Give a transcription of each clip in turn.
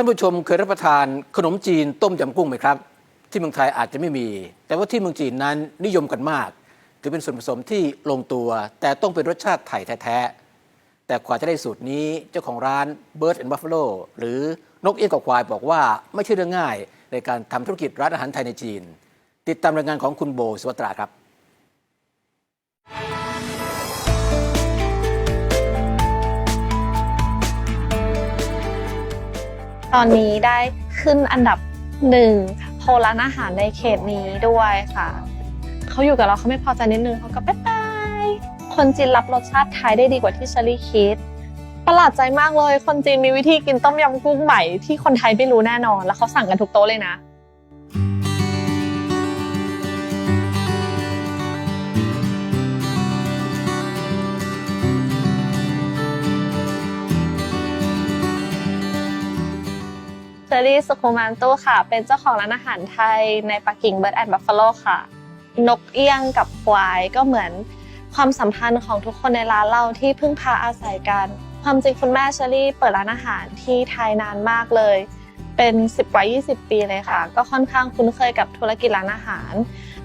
ท่านผู้ชมเคยรับประทานขนมจีนต้มยำกุ้งไหมครับ ที่เมืองไทยอาจจะไม่มี แต่ว่าที่เมืองจีนนั้นนิยมกันมาก ถือเป็นส่วนผสมที่ลงตัว แต่ต้องเป็นรสชาติไทยแท้ๆแต่กว่าจะได้สูตรนี้เจ้าของร้าน Bird and Buffalo หรือนกเอี้ยงกับควายบอกว่าไม่ใช่เรื่องง่ายในการทำธุรกิจร้านอาหารไทยในจีน ติดตามรายงานของคุณโบสวัตราครับ ตอนนี้ได้ขึ้นอันดับหนึ่งโพลร้านอาหารในเขตนี้ด้วยค่ะ เขาอยู่กับเราเขาไม่พอใจนิดนึงเขาก็ไปไปคนจีนรับรสชาติไทยได้ดีกว่าที่เชอรี่คิดประหลาดใจมากเลย คนจีนมีวิธีกินต้มยำกุ้งใหม่ที่คนไทยไม่รู้แน่นอน แล้วเขาสั่งกันทุกโต๊ะเลยนะ ชอรี่สุขุมันตุค่ะ เป็นเจ้าของร้านอาหารไทยในปักกิ่งเบิร์ดแอนด์บัฟฟาโลค่ะ นกเอี้ยงกับควายก็เหมือนความสัมพันธ์ของทุกคนในร้านเราที่พึ่งพาอาศัยกัน ความจริงคุณแม่เชอรี่เปิดร้านอาหารที่ไทยนานมากเลย เป็น 10กว่า20 ปีเลยค่ะ ก็ค่อนข้างคุ้นเคยกับธุรกิจร้านอาหาร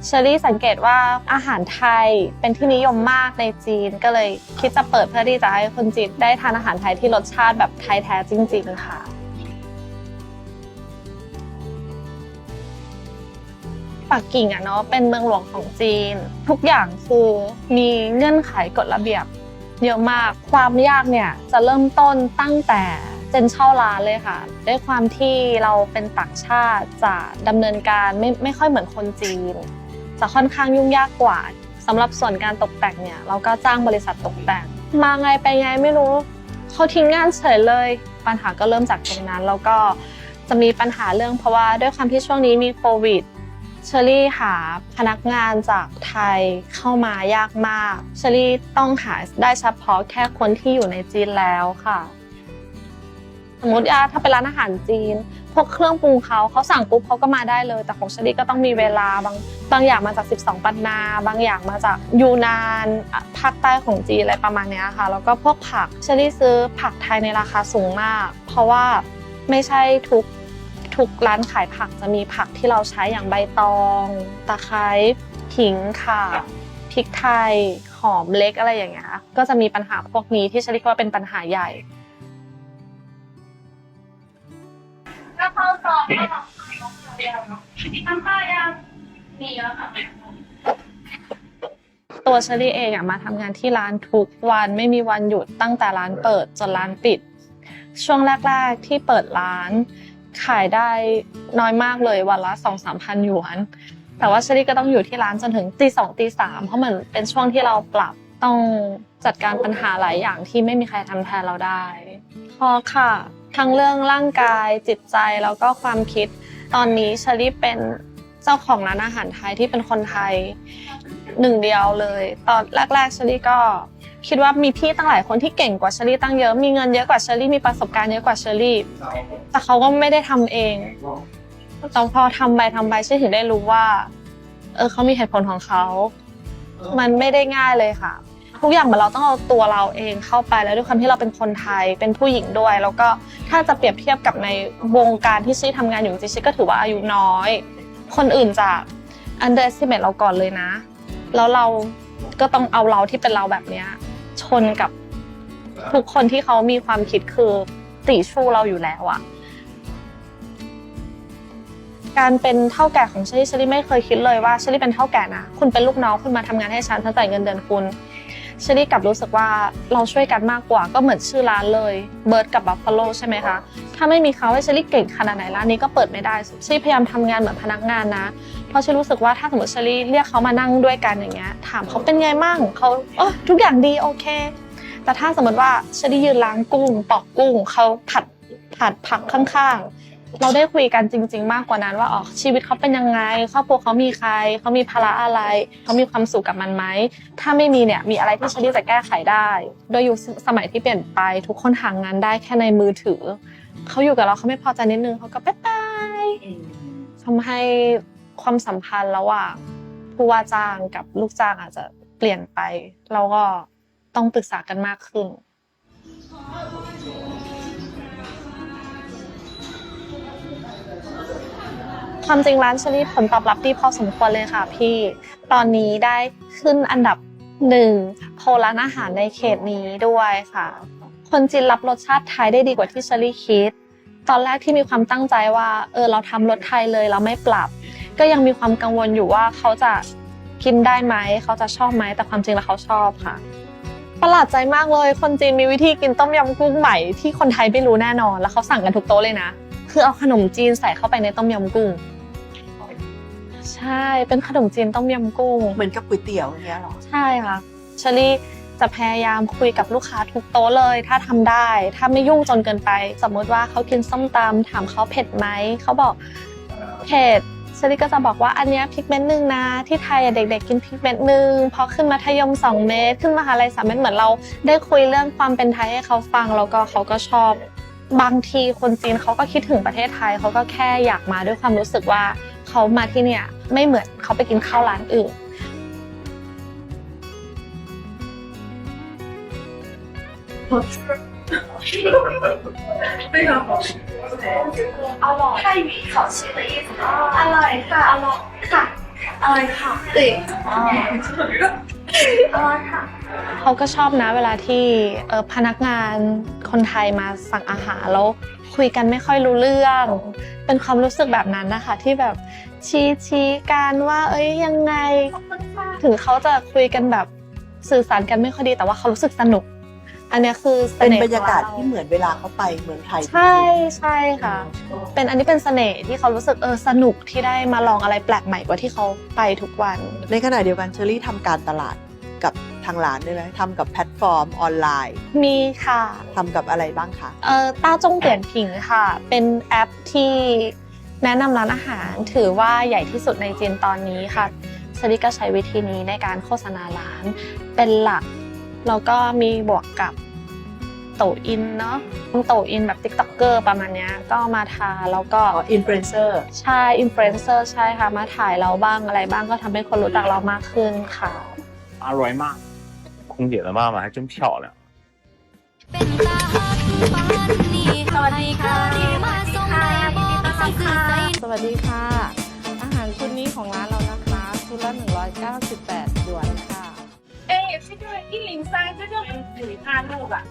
เชอรี่สังเกตว่าอาหารไทยเป็นที่นิยมมากในจีน ก็เลยคิดจะเปิดเพื่อที่จะให้คนจีนได้ทานอาหารไทยที่รสชาติแบบไทยแท้จริง ๆ ค่ะ ปักกิ่งอะเนาะเป็นเมืองหลวงของจีน ทุกอย่างคือมีเงื่อนไขกฎระเบียบเยอะมากความยากเนี่ยจะเริ่มต้นตั้งแต่เจนเช่าร้านเลยค่ะ ด้วยความที่เราเป็นต่างชาติจะดำเนินการไม่ไม่ค่อยเหมือนคนจีน จะค่อนข้างยุ่งยากกว่าสำหรับส่วนการตกแต่งเนี่ยเราก็จ้างบริษัทตกแต่ง มาไงไปไงไม่รู้เขาทิ้งงานเฉยเลย ปัญหาก็เริ่มจากตรงนั้นแล้วก็จะมีปัญหาเรื่องเพราะว่าด้วยความที่ช่วงนี้มีโควิด เชอรี่หาพนักงานจากไทยเข้ามายากมาก เชอรี่ต้องหาได้เฉพาะแค่คนที่อยู่ในจีนแล้วค่ะ สมมติถ้าเป็นร้านอาหารจีน พวกเครื่องปรุงเขาเขาสั่งปุ๊บเขาก็มาได้เลย แต่ของเชอรี่ก็ต้องมีเวลาบางบางอย่างมาจาก 12 ปันนา บางอย่างมาจากยูนานภาคใต้ของจีนอะไรประมาณนี้ค่ะ แล้วก็พวกผักเชอรี่ซื้อผักไทยในราคาสูงมาก เพราะว่าไม่ใช่ทุก ทุกร้านขายผักจะมีผักที่เราใช้อย่างใบตอง ตะไคร้ขิงข่าพริกไทย หอมเล็กอะไรอย่างเงี้ยก็จะมีปัญหาพวกนี้ที่ฉันเรียกว่าเป็นปัญหาใหญ่กะเพราสองกะเพราเดียวเนาะน้ำปลายังมีแล้วค่ะตัวเชอรี่เองอะมาทำงานที่ร้านทุกวันไม่มีวันหยุดตั้งแต่ร้านเปิดจนร้านปิด ช่วงแรก ๆที่เปิดร้าน ขายได้น้อยมากเลยวันละสองสามพันหยวน แต่ว่าเชอรี่ก็ต้องอยู่ที่ร้านจนถึงตีสองตีสามเพราะเหมือนเป็นช่วงที่เราปรับต้องจัดการปัญหาหลายอย่างที่ไม่มีใครทำแทนเราได้พอค่ะ ทั้งเรื่องร่างกายจิตใจแล้วก็ความคิด ตอนนี้เชอรี่เป็นเจ้าของร้านอาหารไทยที่เป็นคนไทยหนึ่งเดียวเลย ตอนแรกๆเชอรี่ก็ คิดว่ามีพี่ตั้งหลายคนที่เก่งกว่าเชอรี่ตั้งเยอะ มีเงินเยอะกว่าเชอรี่ มีประสบการณ์เยอะกว่าเชอรี่ แต่เขาก็ไม่ได้ทำเองแต่พอทำไปทำไปเชื่อถึงได้รู้ว่า เออเขามีเหตุผลของเขา มันไม่ได้ง่ายเลยค่ะ ทุกอย่างเหมือนเราต้องเอาตัวเราเองเข้าไปแล้วด้วยความที่เราเป็นคนไทย เป็นผู้หญิงด้วย แล้วก็ถ้าจะเปรียบเทียบกับในวงการที่ชี่ทำงานอยู่จริงๆชี่ก็ถือว่าอายุน้อย คนอื่นจะ underestimate เราก่อนเลยนะ แล้วเราก็ต้องเอาเราที่เป็นเราแบบเนี้ย ชนกับทุกคนที่เขามีความคิดคือตีชูเราอยู่แล้วอะการเป็นเท่าแก่ของเชอรี่เชอรี่ไม่เคยคิดเลยว่าเชอรี่เป็นเท่าแก่นะคุณเป็นลูกน้องคุณมาทำงานให้ฉันฉันจ่ายเงินเดือนคุณเชอรี่กลับรู้สึกว่าเราช่วยกันมากกว่าก็เหมือนชื่อร้านเลยเบิร์ดกับบัฟฟาโลใช่ไหมคะถ้าไม่มีเขาให้เชอรี่เก่งขนาดไหนร้านนี้ก็เปิดไม่ได้เชอรี่พยายามทำงานเหมือนพนักงานนะเพ ราะเชอรี่รู้สึกว่าถ้าสมมติเชอรี่เรียกเขามานั่งด้วยกันอย่างเงี้ยถามเขาเป็นไงมั่งเขาเออทุกอย่างดีโอเค แต่ถ้าสมมติว่าเชอรี่ยืนล้างกุ้งปอกกุ้งเขาผัดผัดผักข้างๆ เราได้คุยกันจริง ๆ มากกว่านั้นว่าอ๋อชีวิตเขาเป็นยังไงครอบครัวเขามีใครเขามีภาระอะไรเขามีความสุขกับมันไหมถ้าไม่มีเนี่ยมีอะไรที่เชอรี่จะแก้ไขได้ โดยอยุคสมัยที่เปลี่ยนไปทุกคนหางานได้แค่ในมือถือเขาอยู่กับเราเขาไม่พอใจนิดนึงเขาก็บ๊ายบายทำให้ ความสัมพันธ์ระหว่างผู้ว่าจ้างกับลูกจ้างอาจจะเปลี่ยนไป เราก็ต้องปรึกษากันมากขึ้น ความจริงร้านเชอรี่ผลตอบรับดีพอสมควรเลยค่ะพี่ ตอนนี้ได้ขึ้นอันดับหนึ่งโพลร้านอาหารในเขตนี้ด้วยค่ะ คนจีนรับรสชาติไทยได้ดีกว่าที่เชอรี่คิด ตอนแรกที่มีความตั้งใจว่า เออเราทำรสไทยเลยเราไม่ปรับ ก็ยังมีความกังวลอยู่ว่าเขาจะกินได้ไหมเขาจะชอบไหมแต่ความจริงแล้วเขาชอบค่ะประหลาดใจมากเลย คนจีนมีวิธีกินต้มยำกุ้งใหม่ที่คนไทยไม่รู้แน่นอน แล้วเขาสั่งกันทุกโต๊ะเลยนะ คือเอาขนมจีนใส่เข้าไปในต้มยำกุ้ง ใช่ เป็นขนมจีนต้มยำกุ้ง เหมือนกับก๋วยเตี๋ยวอย่างเงี้ยเหรอ ใช่ค่ะเชอรี่จะพยายามคุยกับลูกค้าทุกโต๊ะเลย ถ้าทำได้ ถ้าไม่ยุ่งจนเกินไป สมมติว่าเขากินส้มตำถามเขาเผ็ดไหม เขาบอกเผ็ด เชอรี่ก็จะบอกว่าอันนี้พริกเม็ดหนึ่งนะ ที่ไทยเด็กๆกินพริกเม็ดหนึ่งพอขึ้นมัธยม 2 เม็ดขึ้นมหาลัยสามเม็ดเหมือนเรา ได้คุยเรื่องความเป็นไทยให้เขาฟังแล้วก็เขาก็ชอบบางทีคนจีนเขาก็คิดถึงประเทศไทยเขาก็แค่อยากมาด้วยความรู้สึกว่าเขามาที่เนี่ยไม่เหมือนเขาไปกินข้าวร้านอื่นอ ร่อย泰语好吃的意思อร่อยค่ะอร่อยค่ะอร่อยค่ะ对อร่อยค่ะ เขาก็ชอบนะเวลาที่เอ่อพนักงานคนไทยมาสั่งอาหารแล้วคุยกันไม่ค่อยรู้เรื่อง เป็นความรู้สึกแบบนั้นนะคะ ที่แบบชี้ชี้กันว่า เอ้ยยังไง ถึงเขาจะคุยกันแบบสื่อสารกันไม่ค่อยดี แต่ว่าเขารู้สึกสนุก อันเนี้ยคือเสเป็นน่ห์บรรยากาศของที่เหมือนเวลาเขาไปเมืองไทยใช่ใช่ค่ะ เป็นอันนี้เป็นเสน่ห์ที่เขารู้สึกเออสนุกที่ได้มาลองอะไรแปลกใหม่กว่าที่เขาไปทุกวัน ในขณะเดียวกันเชอรี่ทำการตลาดกับทางร้านด้วยไหมทำกับแพลตฟอร์มออนไลน์มีค่ะทำกับอะไรบ้างคะเอ่อต้าจงเปลี่ยนผิงค่ะ เป็นแอปที่แนะนำร้านอาหารถือว่าใหญ่ที่สุดในจีนตอนนี้ค่ะสลิก็ใช้วิธีนี้ในการโฆษณาร้านเป็นหลักแล้วก็มีบวกกับ โตอินเนาะโตอินแบบติ๊กต็อกเกอร์ประมาณเนี้ยก็มาทาแล้วก็อินฟลูเอนเซอร์ใช่อินฟลูเอนเซอร์ใช่ค่ะมาถ่ายเราบ้างอะไรบ้างก็ทำให้คนรู้จักเรามากขึ้นค่ะอร่อยมาก空姐的妈妈还真漂亮。สวัสดีค่ะ สวัสดีค่ะ สวัสดีค่ะ อาหารชุดนี้ของร้านเรานะคะชุดละ198ยวนค่ะ เอ๊ะพี่ด้วยที่ลิงซด์ด้วยด้วยหรืานลูกอะ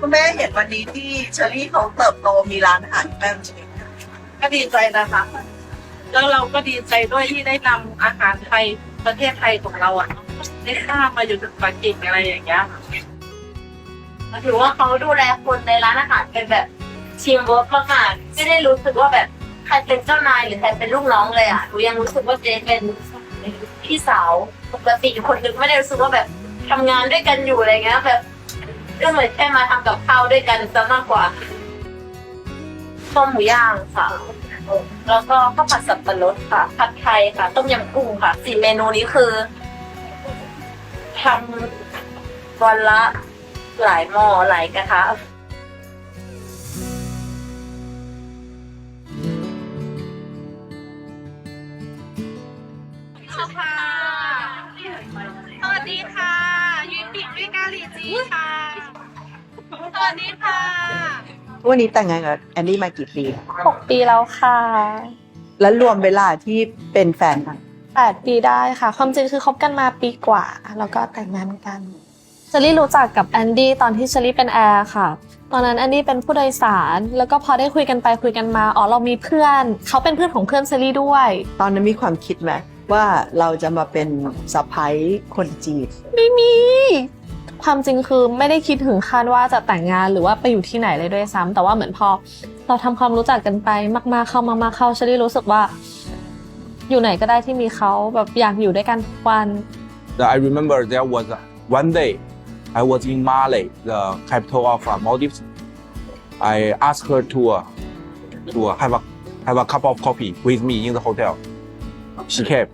คุณแม่เห็นวันนี้ที่เชอรี่เขาเติบโตมีร้านอาหารแม่ใช่ไหมคะก็ดีใจนะคะ แล้วเราก็ดีใจด้วยที่ได้นำอาหารไทยประเทศไทยของเราอะได้ข้ามมาอยู่ถึงปักกิ่งอะไรอย่างเงี้ยค่ะถือว่าเขาดูแลคนในร้านอาหารเป็นแบบทีมเวิร์กมากๆไม่ได้รู้สึกว่าแบบใครเป็นเจ้านายหรือใครเป็นลูกน้องเลยอะหนูยังรู้สึกว่าเจนเป็นพี่สาวปกติคนนึงไม่ได้รู้สึกว่าแบบทำงานด้วยกันอยู่อะไรเงี้ยแบบ ก็เหมือนแค่มาทำกับข้าวด้วยกันซะมากกว่าต้มหมูย่างค่ะ แล้วก็ข้าวผัดสับปะรดค่ะ ผัดไทยค่ะ ต้มยำกุ้งค่ะ สี่เมนูนี้คือทำวันละหลายหม้อหลายกระทะค่ะสวัสดีค่ะยุ้ยปิกด้วยกาหลีจีค่ะ วัสดีค่ะ วันนี้แต่งงานกับแอนดี้มากี่ปี หกปีแล้วค่ะแล้วรวมเวลาที่เป็นแฟนกันแปดปีได้ค่ะ ความจริงคือคบกันมาปีกว่า แล้วก็แต่งงานกันเชอรี่รู้จักกับแอนดี้ตอนที่เชอรี่เป็นแอร์ค่ะ ตอนนั้นแอนดี้เป็นผู้โดยสาร แล้วก็พอได้คุยกันไปคุยกันมา อ๋อเรามีเพื่อน เขาเป็นเพื่อนของเพื่อนเชอรี่ด้วย ตอนนั้นมีความคิดไหมว่าเราจะมาเป็นสะพ้ายคนจีน ไม่มี ความจริงคือไม่ได้คิดถึงขั้นว่าจะแต่งงานหรือว่าไปอยู่ที่ไหนเลยด้วยซ้ำแต่ว่าเหมือนพอเราทำความรู้จักกันไปมากๆเข้ามากๆเข้าเชอรี่รู้สึกว่า อยู่ไหนก็ได้ที่มีเขาแบบอยากอยู่ด้วยกันทุกวัน I remember there was one day I was in Male, the capital of Maldives. I asked her to to have a have a cup of coffee with me in the hotel. She came.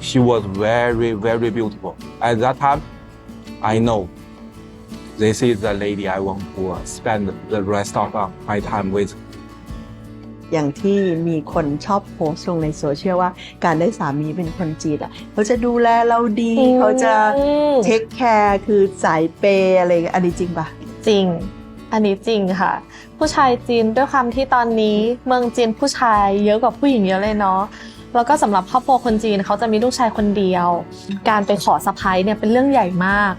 She was very very beautiful. At that time, I know this is the lady I want to uh, spend the rest of uh, my time with. อย่างที่มีคนชอบโพสต์ลงในโซเชียลว่าการได้สามีเป็นคนจีนอะเขาจะดูแลเราดี เขาจะอืมเทคแคร์คือสายเปย์อะไรอย่างเงี้ยอันนี้จริงปะจริง อันนี้จริงค่ะ ผู้ชายจีนด้วยความที่ตอนนี้เมืองจีนผู้ชายเยอะกว่าผู้หญิงเยอะเลยเนาะ แล้วก็สำหรับครอบครัวคนจีนเขาจะมีลูกชายคนเดียว การไปขอสะพ้ายเนี่ยเป็นเรื่องใหญ่มาก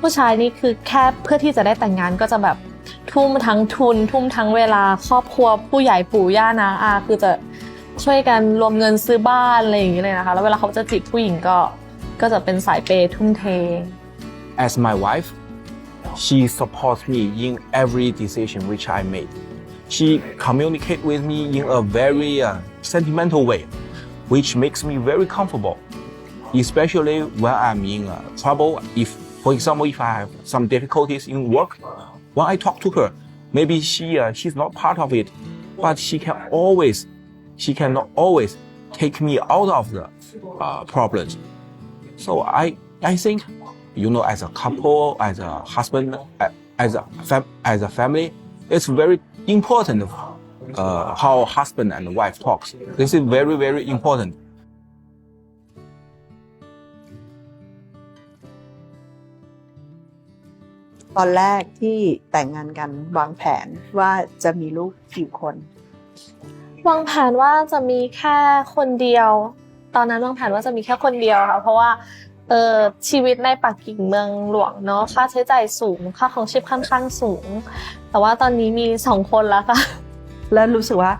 ผู้ชายนี่คือแค่เพื่อที่จะได้แต่งงานก็จะแบบทุ่มทั้งทุน ทุ่มทั้งเวลาครอบครัวผู้ใหญ่ปู่ย่านาอาคือจะช่วยกันรวมเงินซื้อบ้านอะไรอย่างเงี้ยเลยนะคะ แล้วเวลาเขาจะจีบผู้หญิงก็ก็จะเป็นสายเปย์ทุ่มเท As my wife, she supports me in every decision which I made. She communicate with me in a very uh, sentimental way, which makes me very comfortable. Especially when I'm in uh, trouble. If, for example, if I have some difficulties in work, when I talk to her, maybe she uh, she's not part of it, but she can always, she can always take me out of the uh, problems. So I I think, you know, as a couple, as a husband, as a as a family, it's very important uh, how husband and wife talks. This is very very important. ตอนแรกที่แต่งงานกันวางแผนว่าจะมีลูกกี่คน วางแผนว่าจะมีแค่คนเดียว ตอนนั้นวางแผนว่าจะมีแค่คนเดียวค่ะ เพราะว่าเออชีวิตในปักกิ่งเมืองหลวงเนาะค่าใช้จ่ายสูง ค่าของชีพค่อนข้างสูง แต่ว่าตอนนี้มีสองคนแล้วค่ะ แล้วรู้สึกว่า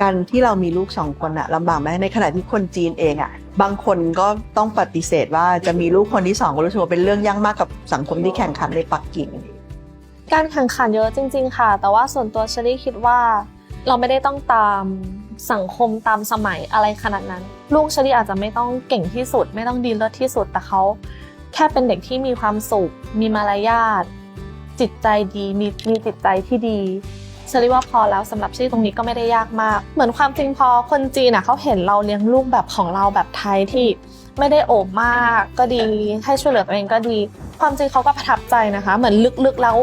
การที่เรามีลูกสองคนอะลำบากไหมในขณะที่คนจีนเองอะบางคนก็ต้องปฏิเสธว่าจะมีลูกคนที่สองก็รู้สึกว่าเป็นเรื่องยากมากกับสังคมที่แข่งขันในปักกิ่ง การแข่งขันเยอะจริง ๆ ค่ะ แต่ว่าส่วนตัวชอรี่คิดว่า เราไม่ได้ต้องตามสังคมตามสมัยอะไรขนาดนั้น ลูกชอรี่อาจจะไม่ต้องเก่งที่สุด ไม่ต้องดีเลิศที่สุดแต่เขาแค่เป็นเด็กที่มีความสุข มีมารยาทจิตใจดีมีมีจิตใจที่ดี เชอรี่ว่าพอแล้วสำหรับชอรี่ตรงนี้ก็ไม่ได้ยากมาก เหมือนความจริงพอคนจีนอะเขาเห็นเราเลี้ยงลูกแบบของเราแบบไทยที่ไม่ได้โอบมากก็ดีให้ช่วยเหลือตัวเองก็ดี ความจริงเขาก็ประทับใจนะคะ เหมือนลึกๆแล้ว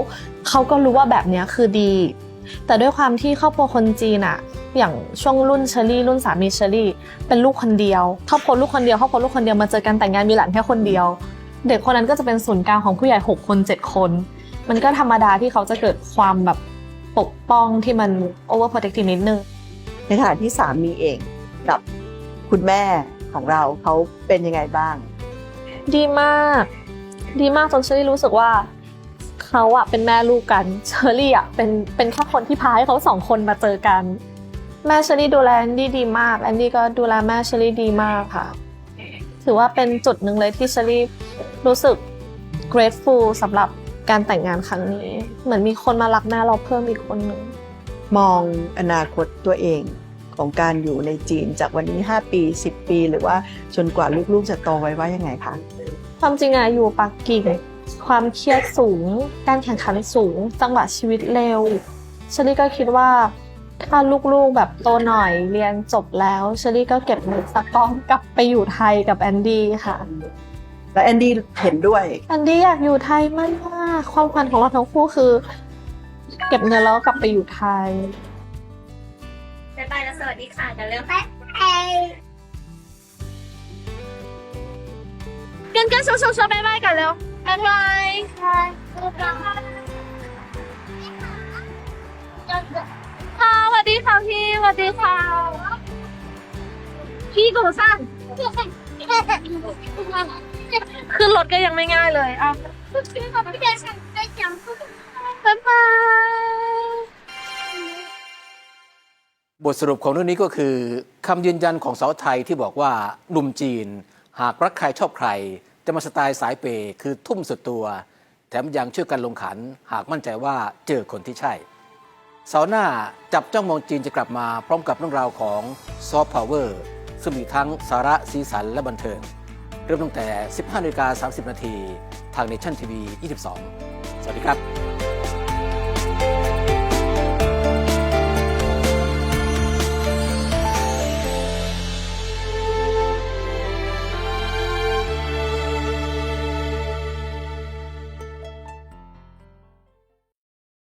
เขาก็รู้ว่าแบบนี้คือดี แต่ด้วยความที่ครอบครัวคนจีนอะอย่างช่วงรุ่นเชอรี่รุ่นสามีเชอรี่ เป็นลูกคนเดียวครอบครัวลูกคนเดียวครอบครัวลูกคนเดียวมาเจอกันแต่งงานมีหลานแค่คนเดียว เด็กคนนั้นก็จะเป็นศูนย์กลางของผู้ใหญ่ 6 คน 7 คน มันก็ธรรมดาที่เขาจะเกิดความแบบ ปกป้องที่มัน over protective นิดนึง ในขณะที่สามีเองกับคุณแม่ของเราเขาเป็นยังไงบ้าง ดีมาก ดีมากจนเชอรี่รู้สึกว่าเขาอะเป็นแม่ลูกกันเชอรี่อะเป็นเป็นแค่คนที่พาให้เขาสองคนมาเจอกัน แม่เชอรี่ดูแลแอนดี้ดีมากแอนดี้ก็ดูแลแม่เชอรี่ดีมากค่ะ ถือว่าเป็นจุดหนึ่งเลยที่เชอรี่รู้สึก grateful สำหรับ การแต่งงานครั้งนี้ เหมือนมีคนมารักแม่เราเพิ่มอีกคนหนึ่งมองอนาคตตัวเองของการอยู่ในจีนจากวันนี้ 5 ปี 10 ปี หรือว่าจนกว่าลูกๆจะโตไว้ว่ายังไงคะความจริงอะอยู่ปักกิ่งความเครียดสูง การแข่งขันสูง จังหวะชีวิตเร็วเชอรี่ก็คิดว่าถ้าลูกๆแบบโตหน่อยเรียนจบแล้วเชอรี่ก็เก็บเงินสักก้อนกลับไปอยู่ไทยกับแอนดี้ค่ะ และแอนดี้เห็นด้วยแอนดี้อยากอยู่ไทยมากๆความฝันของเราทั้งคู่คือ เก็บเงินแล้วกลับไปอยู่ไทย บ๊ายบายแล้วสวัสดีค่ะกันเร็วกันกันโซโซโซบายบายกันแล้วบายบายค่ะค่ะสวัสดีค่ะพี่สวัสดีค่ะพี่กูสั้น ขึ้นรถก็ยังไม่ง่ายเลยอะบ๊ายบายบทสรุปของเรื่องนี้ก็คือคำยืนยันของสาวไทยที่บอกว่าหนุ่มจีน หากรักใครชอบใคร จะมาสไตล์สายเปย์คือทุ่มสุดตัว แถมยังช่วยกันลงขัน หากมั่นใจว่าเจอคนที่ใช่เสาหน้าจับจ้องมองจีนจะกลับมาพร้อมกับเรื่องราวของซอฟต์พาวเวอร์ซึ่งมีทั้งสาระสีสันและบันเทิง เริ่มตั้งแต่ 15นาฬิกา30 นาที ทางเนชั่นทีวี 22 สวัสดีครับ